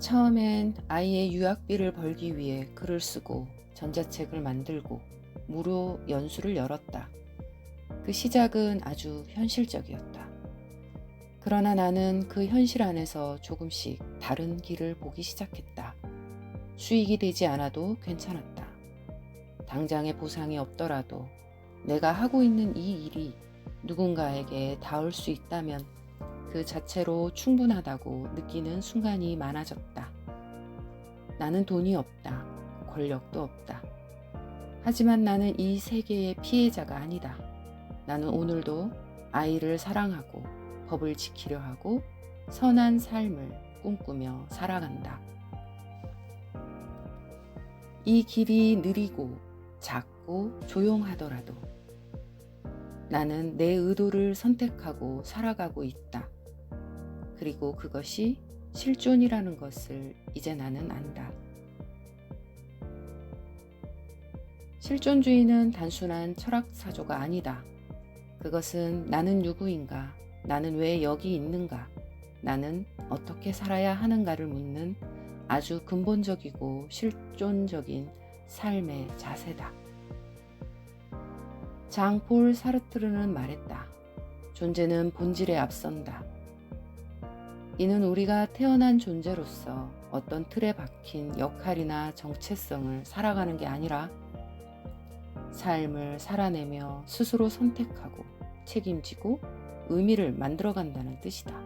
처음엔 아이의 유학비를 벌기 위해 글을 쓰고 전자책을 만들고 무료 연수를 열었다. 그 시작은 아주 현실적이었다. 그러나 나는 그 현실 안에서 조금씩 다른 길을 보기 시작했다. 수익이 되지 않아도 괜찮았다. 당장의 보상이 없더라도 내가 하고 있는 이 일이 누군가에게 닿을 수 있다면 그 자체로 충분하다고 느끼는 순간이 많아졌다. 나는 돈이 없다. 권력도 없다. 하지만 나는 이 세계의 피해자가 아니다. 나는 오늘도 아이를 사랑하고 법을 지키려 하고 선한 삶을 꿈꾸며 살아간다. 이 길이 느리고 작고 조용하더라도 나는 내 의도를 선택하고 살아가고 있다. 그리고 그것이 실존이라는 것을 이제 나는 안다. 실존주의는 단순한 철학사조가 아니다. 그것은 나는 누구인가, 나는 왜 여기 있는가, 나는 어떻게 살아야 하는가를 묻는 아주 근본적이고 실존적인 삶의 자세다. 장 폴 사르트르는 말했다. 존재는 본질에 앞선다. 이는 우리가 태어난 존재로서 어떤 틀에 박힌 역할이나 정체성을 살아가는 게 아니라 삶을 살아내며 스스로 선택하고 책임지고 의미를 만들어간다는 뜻이다.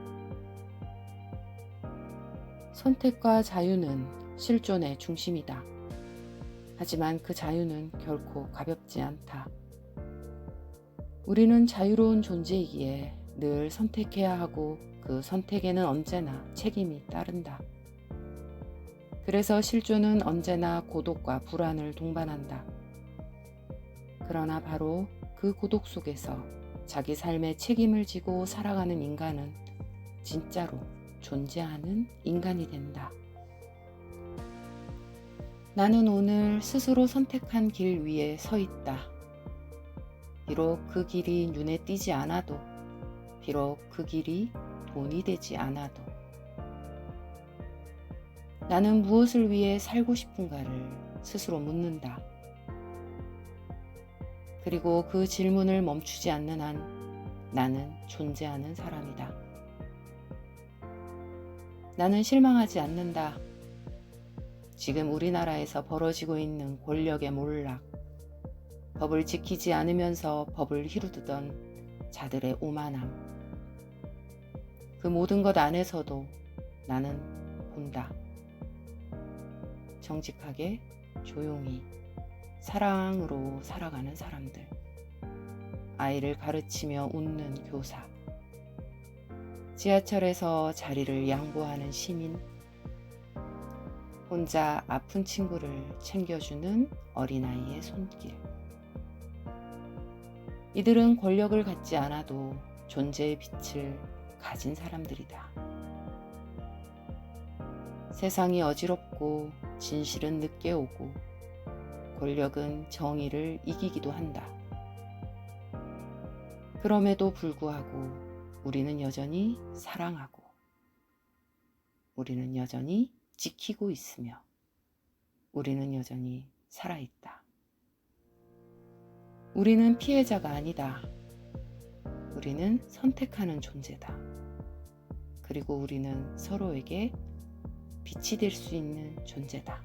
선택과 자유는 실존의 중심이다. 하지만 그 자유는 결코 가볍지 않다. 우리는 자유로운 존재이기에 늘 선택해야 하고 그 선택에는 언제나 책임이 따른다. 그래서 실존은 언제나 고독과 불안을 동반한다. 그러나 바로 그 고독 속에서 자기 삶의 책임을 지고 살아가는 인간은 진짜로 존재하는 인간이 된다. 나는 오늘 스스로 선택한 길 위에 서 있다. 비록 그 길이 눈에 띄지 않아도, 비록 그 길이 돈이 되지 않아도, 나는 무엇을 위해 살고 싶은가를 스스로 묻는다. 그리고 그 질문을 멈추지 않는 한 나는 존재하는 사람이다. 나는 실망하지 않는다. 지금 우리나라에서 벌어지고 있는 권력의 몰락, 법을 지키지 않으면서 법을 휘두르던 자들의 오만함, 그 모든 것 안에서도 나는 본다. 정직하게, 조용히, 사랑으로 살아가는 사람들, 아이를 가르치며 웃는 교사, 지하철에서 자리를 양보하는 시민, 혼자 아픈 친구를 챙겨주는 어린아이의 손길. 이들은 권력을 갖지 않아도 존재의 빛을 가진 사람들이다. 세상이 어지럽고 진실은 늦게 오고 권력은 정의를 이기기도 한다. 그럼에도 불구하고 우리는 여전히 사랑하고 우리는 여전히 지키고 있으며 우리는 여전히 살아있다. 우리는 피해자가 아니다. 우리는 선택하는 존재다. 그리고 우리는 서로에게 빛이 될 수 있는 존재다.